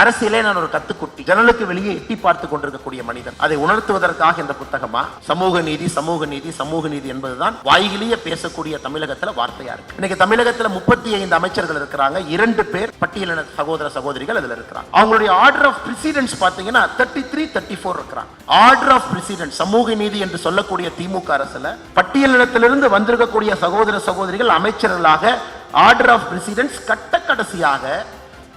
அரசியலே நான் ஒரு கத்துக்குட்டி. ஜன்னலுக்கு வெளியே எட்டி பார்த்து கொண்டிருக்கக்கூடிய மனிதன். அதை உணர்த்துவதற்காக இந்த புத்தகமா? சமூக நீதி சமூக நீதி சமூக நீதி என்பதுதான் வாய்கிலேயே பேசக்கூடிய தமிழகத்துல வார்த்தையா இருக்கு. இன்னைக்கு தமிழகத்துல முப்பத்தி ஐந்து அமைச்சர்கள் இருக்கிறாங்க. இரண்டு பேர் பட்டியலின சகோதர சகோதரிகள் அதுல இருக்கிறாங்க. அவங்களுடைய ஆர்டர் ஆஃப் பிரசிடென்ஸ் பாத்தீங்கன்னா தேர்ட்டி த்ரீ தேர்ட்டி ஃபோர் இருக்கிறாங்க. ஆர்டர் ஆஃப் பிரசிடென்ட் சமூக நீதி என்று சொல்லக்கூடிய திமுக அரசுல பட்டியலினத்திலிருந்து வந்திருக்கக்கூடிய சகோதர சகோதரிகள் அமைச்சர்களாக ஆர்டர் ஆஃப் பிரசிடென்ட்ஸ் கட்ட கடைசியாக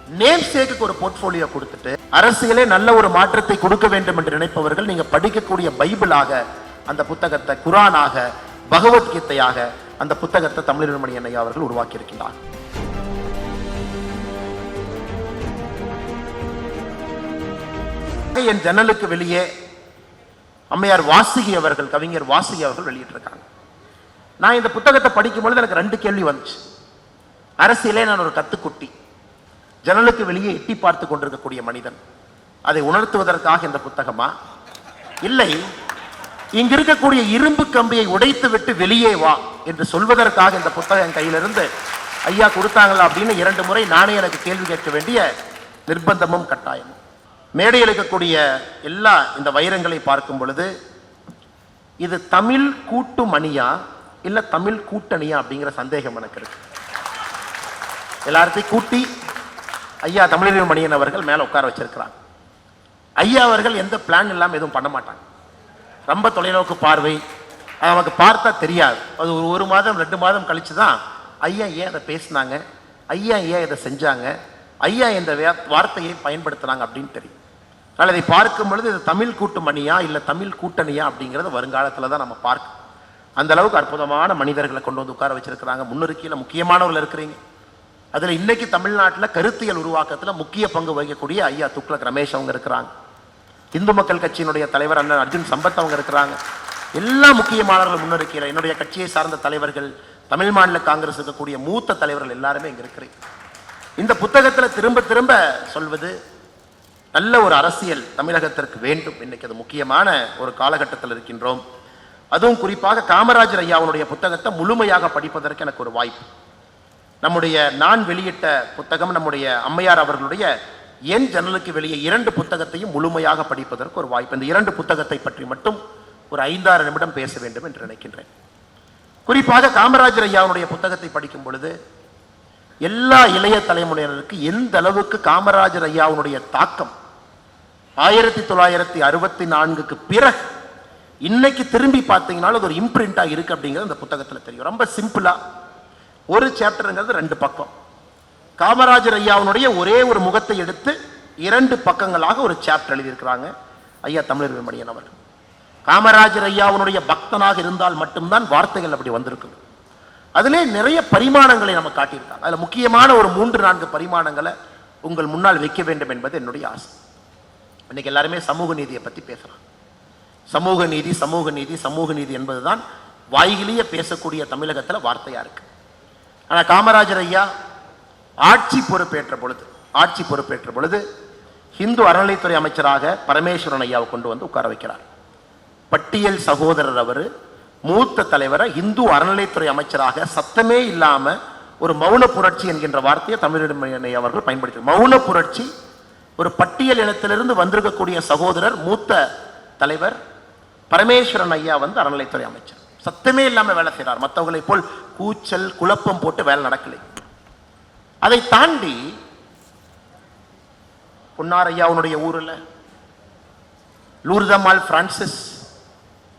நேம் சேக்குக்கு ஒரு போர்ட்போலியோ கொடுத்துட்டு அரசியலே நல்ல ஒரு மாற்றத்தை கொடுக்க வேண்டும் என்று நினைப்பவர்கள் நீங்க படிக்கக்கூடிய பைபிளாக அந்த புத்தகத்தை குரானாக பகவத்கீதையாக அந்த புத்தகத்தை தமிழர்மணி அண்ணையா அவர்கள் உருவாக்கியிருக்கிறார் என் ஜன்னலுக்கு வெளியே அம்மையார் வாசுகி அவர்கள் கவிஞர் வாசுகி அவர்கள் வெளியிட்டிருக்காங்க. நான் இந்த புத்தகத்தை படிக்கும் பொழுது எனக்கு ரெண்டு கேள்வி வந்துச்சு. அரசியலே நான் ஒரு கத்துக்குட்டி. ஜன்னலுக்கு வெளியே எட்டி பார்த்து கொண்டிருக்கக்கூடிய மனிதன். அதை உணர்த்துவதற்காக இந்த புத்தகமா? இல்லை. இங்க இருக்கக்கூடிய இரும்பு கம்பியை உடைத்து விட்டு வெளியே வா என்று சொல்வதற்காக இந்த புத்தகம் என் கையிலிருந்து ஐயா கொடுத்தாங்களா? அப்படின்னு இரண்டு முறை நானே எனக்கு கேள்வி கேட்க வேண்டிய நிர்பந்தமும் கட்டாயமும் மேடையில் இருக்கக்கூடிய எல்லா இந்த வைரங்களை பார்க்கும் பொழுது இது தமிழ் கூட்டு மணியா இல்லை தமிழ் கூட்டணியா அப்படிங்கிற சந்தேகம் எனக்கு இருக்கு. எல்லாத்தையும் கூட்டி ஐயா தமிழறிவு மணியன் அவர்கள் மேலே உட்கார வச்சிருக்கிறாங்க ஐயா அவர்கள் எந்த பிளான் இல்லாமல் எதுவும் பண்ண மாட்டாங்க. ரொம்ப தொலைநோக்கு பார்வை. அது நமக்கு பார்த்தா தெரியாது. அது ஒரு ஒரு மாதம் ரெண்டு மாதம் கழித்து தான் ஐயா ஏன் அதை பேசினாங்க? ஐயா ஏன் இதை செஞ்சாங்க? ஐயா இந்த வே- வார்த்தையை பயன்படுத்துனாங்க அப்படின்னு தெரியும். அதனால் இதை பார்க்கும் பொழுது இது தமிழ் கூட்டு மணியா இல்லை தமிழ் கூட்டணியா அப்படிங்கிறது வருங்காலத்தில் தான் நம்ம பார்க்க அந்த அளவுக்கு அற்புதமான மனிதர்களை கொண்டு வந்து உட்கார வச்சிருக்கிறாங்க. முன்னிருக்கையில் முக்கியமானவர்கள் இருக்கிறீங்க. அதில் இன்னைக்கு தமிழ்நாட்டில் கருத்தியல் உருவாக்கத்தில் முக்கிய பங்கு வகிக்கக்கூடிய ஐயா துக்ளக் ரமேஷ் அவங்க இருக்கிறாங்க. இந்து மக்கள் கட்சியினுடைய தலைவர் அண்ணன் அர்ஜுன் சம்பத் அவங்க இருக்கிறாங்க. எல்லா முக்கியமானவர்கள் முன்னிருக்கிற என்னுடைய கட்சியை சார்ந்த தலைவர்கள் தமிழ் மாநில காங்கிரஸ் இருக்கக்கூடிய மூத்த தலைவர்கள் எல்லாருமே இங்கே இருக்கிறேன் இந்த புத்தகத்தில் திரும்ப திரும்ப சொல்வது நல்ல ஒரு அரசியல் தமிழகத்திற்கு வேண்டும். இன்னைக்கு அது முக்கியமான ஒரு காலகட்டத்தில் இருக்கின்றோம். அதுவும் குறிப்பாக காமராஜர் ஐயாவுடைய புத்தகத்தை முழுமையாக படிப்பதற்கு எனக்கு ஒரு வாய்ப்பு. நம்முடைய நான் வெளியிட்ட புத்தகம் நம்முடைய அம்மையார் அவர்களுடைய என் ஜன்னலுக்கு வெளியே இரண்டு புத்தகத்தையும் முழுமையாக படிப்பதற்கு ஒரு வாய்ப்பு. இந்த இரண்டு புத்தகத்தை பற்றி மட்டும் ஒரு ஐந்தாறு நிமிடம் பேச வேண்டும் என்று நினைக்கின்றேன். குறிப்பாக காமராஜர் ஐயாவுடைய புத்தகத்தை படிக்கும் பொழுது எல்லா இளைய தலைமுறையினருக்கு எந்த அளவுக்கு காமராஜர் ஐயாவுடைய தாக்கம் ஆயிரத்தி தொள்ளாயிரத்தி அறுபத்தி நான்குக்கு பிறகு இன்னைக்கு திரும்பி பார்த்தீங்கன்னா அது ஒரு இம்ப்ரிண்டா இருக்கு அப்படிங்கிறது அந்த புத்தகத்துல தெரியும். ரொம்ப சிம்பிளா ஒரு சாப்டருங்கிறது ரெண்டு பக்கம். காமராஜர் ஐயாவுடைய ஒரே ஒரு முகத்தை எடுத்து இரண்டு பக்கங்களாக ஒரு சாப்டர் எழுதியிருக்கிறாங்க. ஐயா தமிழர் மணியன் அவர்கள் காமராஜர் ஐயாவுடைய பக்தனாக இருந்தால் மட்டும்தான் வார்த்தைகள் அப்படி வந்திருக்குது. அதிலே நிறைய பரிமாணங்களை நம்ம காட்டியிருக்காங்க. அதில் முக்கியமான ஒரு மூன்று நான்கு பரிமாணங்களை உங்கள் முன்னால் வைக்க வேண்டும் என்பது என்னுடைய ஆசை. இன்னைக்கு எல்லாருமே சமூக நீதியை பற்றி பேசுகிறோம் சமூக நீதி சமூக நீதி சமூக நீதி என்பதுதான் வாய்கிலேயே பேசக்கூடிய தமிழகத்தில் வார்த்தையாக இருக்குது ஆனால் காமராஜர் ஐயா ஆட்சி பொறுப்பேற்ற பொழுது ஆட்சி பொறுப்பேற்ற பொழுது இந்து அறநிலைத்துறை அமைச்சராக பரமேஸ்வரன் ஐயாவை கொண்டு வந்து உட்கார வைக்கிறார். பட்டியல் சகோதரர் அவர் மூத்த தலைவரை இந்து அறநிலைத்துறை அமைச்சராக சத்தமே இல்லாமல் ஒரு மௌன புரட்சி என்கின்ற வார்த்தையை தமிழிடமை அவர்கள் பயன்படுத்தி மௌன புரட்சி ஒரு பட்டியல் இனத்திலிருந்து வந்திருக்கக்கூடிய சகோதரர் மூத்த தலைவர் பரமேஸ்வரன் ஐயா வந்து அறநிலைத்துறை அமைச்சர். சத்தமே இல்லாமல் வேலை செய்கிறார் மற்றவர்களை போல் கூச்சல் குழப்பம் போட்டு வேலை நடக்கலை. அதை தாண்டி பொன்னார் ஊரில் ஊர்ல லூர்தம்மாள் பிரான்சிஸ்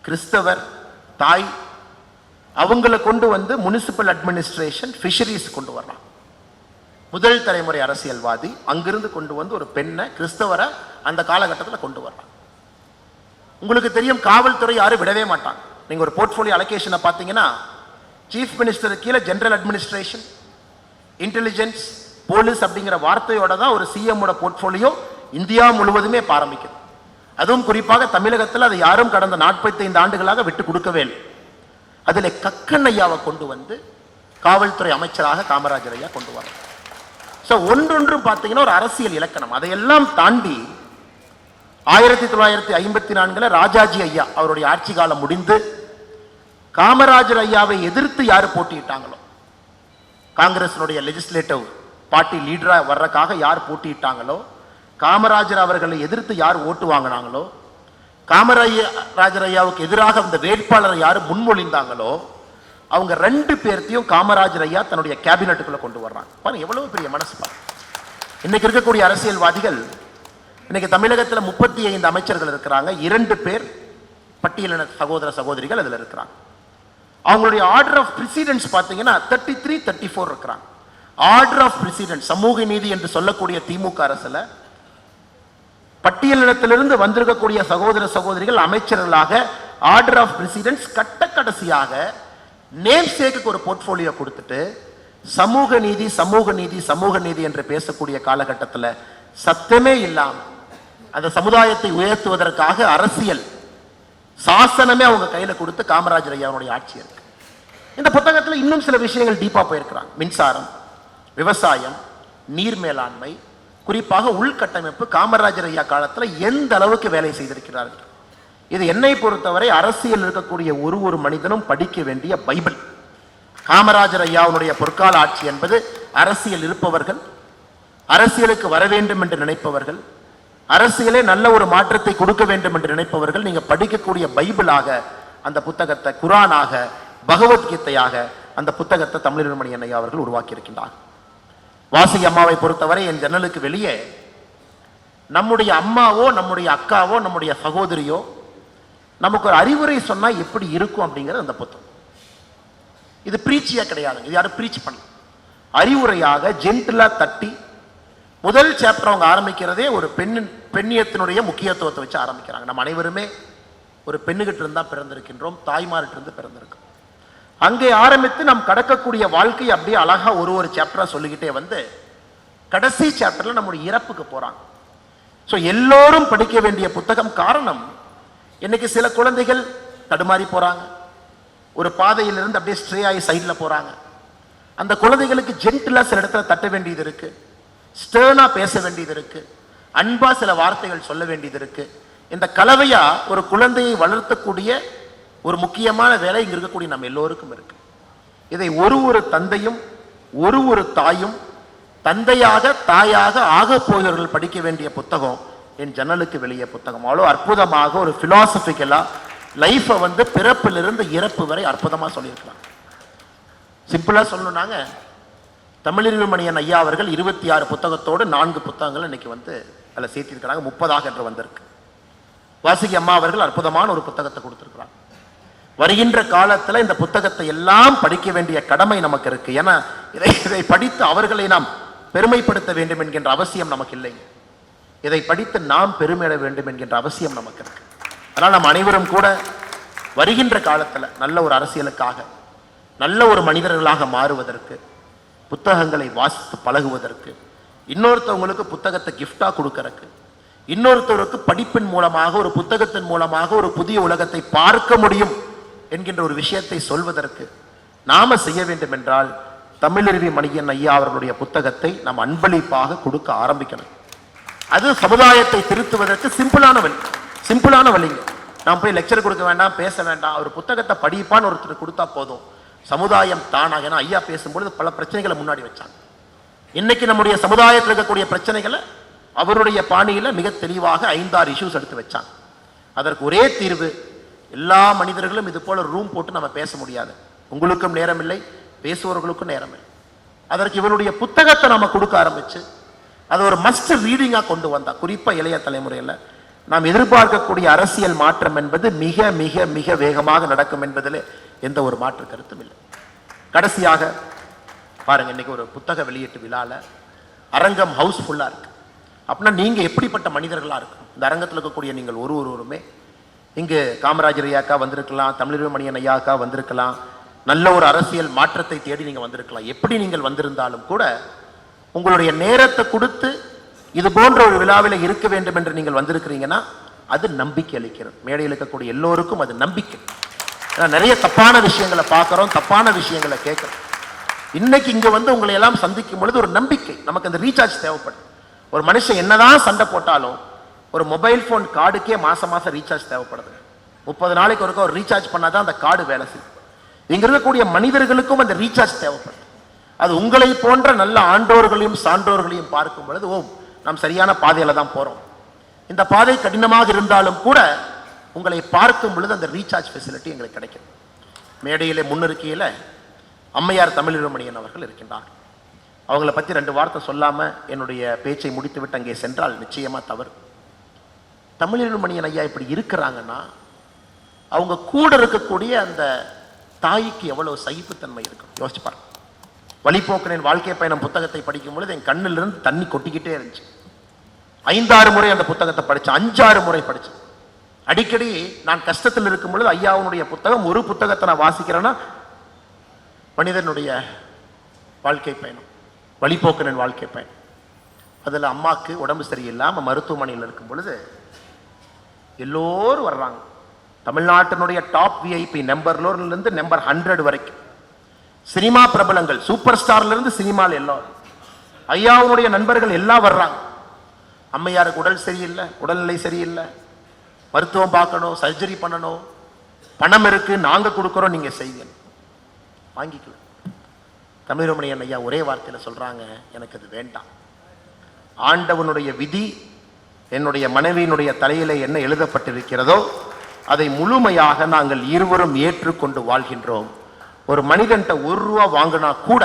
கிறிஸ்தவர் தாய் அவங்கள கொண்டு வந்து முனிசிபல் அட்மினிஸ்ட்ரேஷன் ஃபிஷரிஸ் கொண்டு வரலாம். முதல் தலைமுறை அரசியல்வாதி அங்கிருந்து கொண்டு வந்து ஒரு பெண்ணை கிறிஸ்தவரை அந்த காலகட்டத்தில் கொண்டு வரலாம். உங்களுக்கு தெரியும் காவல்துறை யாரும் விடவே மாட்டாங்க. நீங்கள் ஒரு போர்ட்ஃபோலியோ அலோகேஷனை பார்த்தீங்கன்னா சீஃப் மினிஸ்டர் கீழே ஜென்ரல் அட்மினிஸ்ட்ரேஷன் இன்டெலிஜென்ஸ் போலீஸ் அப்படிங்கிற வார்த்தையோட தான் ஒரு சிஎம்மோட போர்ட்ஃபோலியோ இந்தியா முழுவதுமே இப்ப ஆரம்பிக்குது அதுவும் குறிப்பாக தமிழகத்தில் அதை யாரும் கடந்த 45 ஆண்டுகளாக விட்டு கொடுக்கவே இல்லை. அதில் கக்கன் ஐயாவை கொண்டு வந்து காவல்துறை அமைச்சராக காமராஜர் ஐயா கொண்டு வர ஸோ ஒன்றொன்றும் பார்த்தீங்கன்னா ஒரு அரசியல் இலக்கணம். அதையெல்லாம் தாண்டி ஆயிரத்தி தொள்ளாயிரத்தி ஐம்பத்தி நான்குல ராஜாஜி ஐயா அவருடைய ஆட்சி காலம் முடிந்து காமராஜர் ஐயாவை எதிர்த்து யார் போட்டியிட்டாங்களோ காங்கிரஸினுடைய லெஜிஸ்லேட்டிவ் பார்ட்டி லீடராக வர்றதுக்காக யார் போட்டியிட்டாங்களோ காமராஜர் அவர்களை எதிர்த்து யார் ஓட்டு வாங்கினாங்களோ காமராஜர் ஐயாவுக்கு எதிராக அந்த வேட்பாளரை யார் முன்மொழிந்தாங்களோ அவங்க ரெண்டு பேர்த்தையும் காமராஜர் ஐயா தன்னுடைய கேபினட்டுக்குள்ளே கொண்டு வர்றாங்க. பாருங்க எவ்வளவு பெரிய மனசு பாருங்க. இன்னைக்கு இருக்கக்கூடிய அரசியல்வாதிகள் இன்னைக்கு தமிழகத்தில் முப்பத்தி ஐந்து அமைச்சர்கள் இருக்கிறாங்க. இரண்டு பேர் பட்டியலின சகோதர சகோதரிகள் அதில் இருக்கிறாங்க. அவங்களுடைய ஆர்டர் ஆஃப் பிரசிடென்ட்ஸ் பார்த்தீங்கன்னா தேர்ட்டி த்ரீ தேர்ட்டி ஃபோர் இருக்கிறாங்க. ஆர்டர் ஆஃப் பிரசிடென்ட் சமூக நீதி என்று சொல்லக்கூடிய திமுக அரசுல பட்டியலினத்திலிருந்து வந்திருக்கக்கூடிய சகோதர சகோதரிகள் அமைச்சர்களாக ஆர்டர் ஆஃப் பிரசிடென்ட்ஸ் கட்ட கடைசியாக நேம் சேக்கு ஒரு போர்ட்போலியோ கொடுத்துட்டு சமூக நீதி சமூக நீதி சமூக நீதி என்று பேசக்கூடிய காலகட்டத்தில் சத்தமே இல்லாமல் அந்த சமுதாயத்தை உயர்த்துவதற்காக அரசியல் சாசனமே அவங்க கையில் கொடுத்து காமராஜர் ஐயாவுடைய ஆட்சி இருக்கு. இந்த புத்தகத்தில் இன்னும் சில விஷயங்கள் டீப்பாக போயிருக்கிறாங்க மின்சாரம் விவசாயம் நீர் மேலாண்மை குறிப்பாக உள்கட்டமைப்பு காமராஜர் ஐயா காலத்தில் எந்த அளவுக்கு வேலை செய்திருக்கிறார்கள்? இது என்னை பொறுத்தவரை அரசியல் இருக்கக்கூடிய ஒரு ஒரு மனிதனும் படிக்க வேண்டிய பைபிள். காமராஜர் ஐயாவுடைய பொற்கால ஆட்சி என்பது அரசியல் இருப்பவர்கள் அரசியலுக்கு வர வேண்டும் என்று நினைப்பவர்கள் அரசியலே நல்ல ஒரு மாற்றத்தை கொடுக்க வேண்டும் என்று நினைப்பவர்கள் நீங்க படிக்கக்கூடிய பைபிளாக அந்த புத்தகத்தை குரானாக பகவத்கீதையாக அந்த புத்தகத்தை தமிழ் அண்ணையா அவர்கள் உருவாக்கியிருக்கின்றார் வாசி அம்மாவை பொறுத்தவரை என் ஜன்னலுக்கு வெளியே நம்முடைய அம்மாவோ நம்முடைய அக்காவோ நம்முடைய சகோதரியோ நமக்கு ஒரு அறிவுரை சொன்னால் எப்படி இருக்கும் அப்படிங்கிறது அந்த புத்தகம். இது பிரீச்சியாக கிடையாது. இது யாரும் பிரீச் பண்ணல. அறிவுரையாக ஜென்டிலா தட்டி முதல் சாப்டர் அவங்க ஆரம்பிக்கிறதே ஒரு பெண்ணின் பெண்ணியத்தினுடைய முக்கியத்துவத்தை வச்சு ஆரம்பிக்கிறாங்க. நம்ம அனைவருமே ஒரு பெண்ணுகிட்ட இருந்தால் பிறந்திருக்கின்றோம் தாய்மார்கிட்டிருந்து பிறந்திருக்கோம். அங்கே ஆரம்பித்து நாம் கடக்கக்கூடிய வாழ்க்கை அப்படியே அழகாக ஒரு ஒரு சாப்டராக சொல்லிக்கிட்டே வந்து கடைசி சாப்டரில் நம்முடைய இறப்புக்கு போகிறாங்க ஸோ எல்லோரும் படிக்க வேண்டிய புத்தகம் காரணம் இன்னைக்கு சில குழந்தைகள் தடுமாறி போகிறாங்க ஒரு பாதையிலிருந்து அப்படியே ஸ்ட்ரே ஆகி சைடில் போகிறாங்க அந்த குழந்தைகளுக்கு ஜென்டிலாக சில இடத்துல தட்ட வேண்டியது இருக்குது ஸ்டேர்னாக பேச வேண்டியது இருக்கு அன்பாக சில வார்த்தைகள் சொல்ல வேண்டியது இருக்கு இந்த கலவையா ஒரு குழந்தையை வளர்த்தக்கூடிய ஒரு முக்கியமான வேலை இங்கே இருக்கக்கூடிய நம்ம எல்லோருக்கும் இருக்குது இதை ஒரு ஒரு தந்தையும் ஒரு ஒரு தாயும் தந்தையாக தாயாக ஆக போகிறவர்கள் படிக்க வேண்டிய புத்தகம் என் ஜன்னலுக்கு வெளியே புத்தகம். அவ்வளோ அற்புதமாக ஒரு ஃபிலாசபிக்கலாக லைஃப்பை வந்து பிறப்பிலிருந்து இறப்பு வரை அற்புதமாக சொல்லியிருக்கலாம் சிம்பிளா சொல்லணும்னாங்க. தமிழறிவுமணியன் ஐயா அவர்கள் இருபத்தி ஆறு புத்தகத்தோடு நான்கு புத்தகங்கள் இன்னைக்கு வந்து அதில் சேர்த்திருக்கிறாங்க. முப்பதாக என்று வந்திருக்கு. வாசுகி அம்மா அவர்கள் அற்புதமான ஒரு புத்தகத்தை கொடுத்துருக்குறாங்க வருகின்ற காலத்தில் இந்த புத்தகத்தை எல்லாம் படிக்க வேண்டிய கடமை நமக்கு இருக்கு. ஏன்னா இதை இதை படித்து அவர்களை நாம் பெருமைப்படுத்த வேண்டும் என்கின்ற அவசியம் நமக்கு இல்லை. இதை படித்து நாம் பெருமையிட வேண்டும் என்கின்ற அவசியம் நமக்கு இருக்கு. அதனால் நாம் அனைவரும் கூட வருகின்ற காலத்தில் நல்ல ஒரு அரசியலுக்காக நல்ல ஒரு மனிதர்களாக மாறுவதற்கு புத்தகங்களை வாசித்து பழகுவதற்கு இன்னொருத்தவங்களுக்கு புத்தகத்தை கிஃப்டாக கொடுக்கறக்கு கொடுக்கறதுக்கு இன்னொருத்தவருக்கு படிப்பின் மூலமாக ஒரு புத்தகத்தின் மூலமாக ஒரு புதிய உலகத்தை பார்க்க முடியும் என்கின்ற ஒரு விஷயத்தை சொல்வதற்கு நாம செய்ய வேண்டும் என்றால் தமிழருவி மணியன் ஐயா அவர்களுடைய புத்தகத்தை நாம் அன்பளிப்பாக கொடுக்க ஆரம்பிக்கணும். அது சமுதாயத்தை திருத்துவதற்கு சிம்பிளான வழி சிம்பிளான வழிங்க. நாம் போய் லெக்சர் கொடுக்க வேண்டாம் பேச வேண்டாம் ஒரு புத்தகத்தை படிப்பான்னு ஒருத்தர் கொடுத்தா போதும். சமுதாயம் தானாக ஏன்னா ஐயா பேசும்பொழுது பல பிரச்சனைகளை முன்னாடி வச்சாங்க. இன்னைக்கு நம்முடைய சமுதாயத்தில் இருக்கக்கூடிய பிரச்சனைகளை அவருடைய பாணியில் மிக தெளிவாக ஐந்தாறு இஷ்யூஸ் எடுத்து வச்சாங்க. அதற்கு ஒரே தீர்வு எல்லா மனிதர்களும் இது போல ரூம் போட்டு நம்ம பேச முடியாது. உங்களுக்கும் நேரம் இல்லை பேசுபவர்களுக்கும் நேரம் இல்லை. அதற்கு இவருடைய புத்தகத்தை நம்ம கொடுக்க ஆரம்பிச்சு அதை ஒரு மஸ்ட் ரீடிங்கா கொண்டு வந்தா குறிப்பாக இளைய தலைமுறையில் நாம் எதிர்பார்க்கக்கூடிய அரசியல் மாற்றம் என்பது மிக மிக மிக வேகமாக நடக்கும் என்பதில் எந்த ஒரு மாற்று கருத்தும் இல்லை. கடைசியாக பாருங்க இன்னைக்கு ஒரு புத்தக வெளியீட்டு விழால அரங்கம் ஹவுஸ்ஃபுல்லா இருக்கு. அப்படின்னா நீங்கள் எப்படிப்பட்ட மனிதர்களா இருக்கும் இந்த அரங்கத்தில் இருக்கக்கூடிய நீங்கள் ஒரு ஒருவருமே இங்கு காமராஜர் ஐயாக்கா வந்திருக்கலாம் தமிழர் மணியன் ஐயாக்கா வந்திருக்கலாம். நல்ல ஒரு அரசியல் மாற்றத்தை தேடி நீங்கள் வந்திருக்கலாம். எப்படி நீங்கள் வந்திருந்தாலும் கூட உங்களுடைய நேரத்தை கொடுத்து இது போன்ற ஒரு விழாவில் இருக்க வேண்டும் என்று நீங்கள் வந்திருக்கிறீங்கன்னா அது நம்பிக்கை அளிக்கிறது. மேடையில் இருக்கக்கூடிய எல்லோருக்கும் அது நம்பிக்கை. நிறைய தப்பான விஷயங்களை பார்க்குறோம் தப்பான விஷயங்களை கேட்குறோம். இன்னைக்கு இங்கே வந்து உங்களை எல்லாம் சந்திக்கும் பொழுது ஒரு நம்பிக்கை நமக்கு அந்த ரீசார்ஜ் தேவைப்படும். ஒரு மனுஷன் என்னதான் சண்டை போட்டாலும் ஒரு மொபைல் ஃபோன் கார்டுக்கே மாதம் மாதம் ரீசார்ஜ் தேவைப்படுது. முப்பது நாளைக்கு ஒருக்கா ஒரு ரீசார்ஜ் பண்ணால் தான் அந்த கார்டு வேலை செய்யும். இங்கே இருக்கக்கூடிய மனிதர்களுக்கும் அந்த ரீசார்ஜ் தேவைப்படுது. அது உங்களை போன்ற நல்ல ஆண்டோர்களையும் சான்றோர்களையும் பார்க்கும் பொழுது ஓ நாம் சரியான பாதையில் தான் போகிறோம் இந்த பாதை கடினமாக இருந்தாலும் கூட உங்களை பார்க்கும் பொழுது அந்த ரீசார்ஜ் ஃபெசிலிட்டி எங்களுக்கு கிடைக்கும். மேடையில் முன்னிருக்கையில் அம்மையார் தமிழிரமணியன் அவர்கள் இருக்கின்றார். அவங்கள பற்றி ரெண்டு வார்த்தை சொல்லாமல் என்னுடைய பேச்சை முடித்துவிட்டு அங்கே சென்றால் நிச்சயமாக தவறு. தமிழிருமணியன் ஐயா இப்படி இருக்கிறாங்கன்னா அவங்க கூட இருக்கக்கூடிய அந்த தாய்க்கு எவ்வளவு சகிப்புத்தன்மை இருக்கும்? யோசிச்சு பாருங்க. வழிபோக்கனின் வாழ்க்கை பயணம் புத்தகத்தை படிக்கும் பொழுது என் கண்ணிலிருந்து தண்ணி கொட்டிக்கிட்டே இருந்துச்சு. ஐந்தாறு முறை அந்த புத்தகத்தை படித்தேன் அஞ்சாறு முறை படித்தேன் அடிக்கடி நான் கஷ்டத்தில் இருக்கும் பொழுது ஐயாவுடைய புத்தகம் ஒரு புத்தகத்தை நான் வாசிக்கிறேன்னா மனிதனுடைய வாழ்க்கை பயணம் வழிபோக்கனின் வாழ்க்கை பயணம். அதில் அம்மாவுக்கு உடம்பு சரியில்லாமல் மருத்துவமனையில் இருக்கும் பொழுது எல்லோரும் வர்றாங்க. தமிழ்நாட்டினுடைய டாப் விஐபி நம்பர்லேருந்து நம்பர் ஹண்ட்ரட் வரைக்கும். சினிமா பிரபலங்கள் சூப்பர் ஸ்டார்லேருந்து சினிமாவில் எல்லோரும். ஐயாவுடைய நண்பர்கள் எல்லாம் வர்றாங்க. அம்மையாருக்கு உடல் சரியில்லை உடல்நிலை சரியில்லை மருத்துவம் பார்க்கணும் சர்ஜரி பண்ணணும். பணம் இருக்கு நாங்கள் கொடுக்குறோம் நீங்கள் செய்யுங்க. வாங்கிக்கலாம் தமிழமணியன் ஐயா ஒரே வார்த்தையில் சொல்கிறாங்க எனக்கு அது வேண்டாம். ஆண்டவனுடைய விதி என்னுடைய மனைவியினுடைய தலையில் என்ன எழுதப்பட்டிருக்கிறதோ அதை முழுமையாக நாங்கள் இருவரும் ஏற்றுக்கொண்டு வாழ்கின்றோம். ஒரு மனிதன்ட்ட ஒரு ரூபா வாங்கினா கூட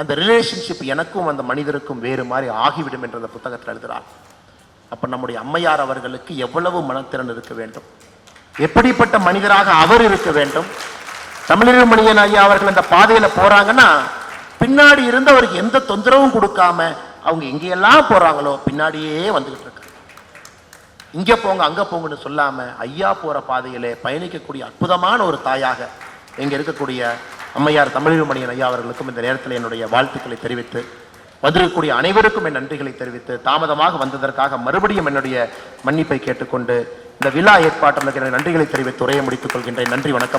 அந்த ரிலேஷன்ஷிப் எனக்கும் அந்த மனிதருக்கும் வேறு மாதிரி ஆகிவிடும் என்ற அந்த புத்தகத்தில் எழுதுகிறார் அப்போ நம்முடைய அம்மையார் அவர்களுக்கு எவ்வளவு மனத்திறன் இருக்க வேண்டும்? எப்படிப்பட்ட மனிதராக அவர் இருக்க வேண்டும்? தமிழர் மணியன் ஐயா அவர்கள் அந்த பாதையில் போகிறாங்கன்னா பின்னாடி இருந்து அவருக்கு எந்த தொந்தரவும் கொடுக்காம அவங்க எங்கெல்லாம் போகிறாங்களோ பின்னாடியே வந்துகிட்டு இருக்காங்க. இங்கே போங்க அங்கே போங்கன்னு சொல்லாமல் ஐயா போகிற பாதையிலே பயணிக்கக்கூடிய அற்புதமான ஒரு தாயாக இங்கே இருக்கக்கூடிய அம்மையார் தமிழமணியன் ஐயா அவர்களுக்கும் இந்த நேரத்தில் என்னுடைய வாழ்த்துக்களை தெரிவித்து வந்திருக்கக்கூடிய அனைவருக்கும் என் நன்றிகளை தெரிவித்து தாமதமாக வந்ததற்காக மறுபடியும் என்னுடைய மன்னிப்பை கேட்டுக்கொண்டு இந்த விழா ஏற்பாட்டில் நன்றிகளை தெரிவித்து உரையை முடித்துக் கொள்கின்றேன். நன்றி வணக்கம்.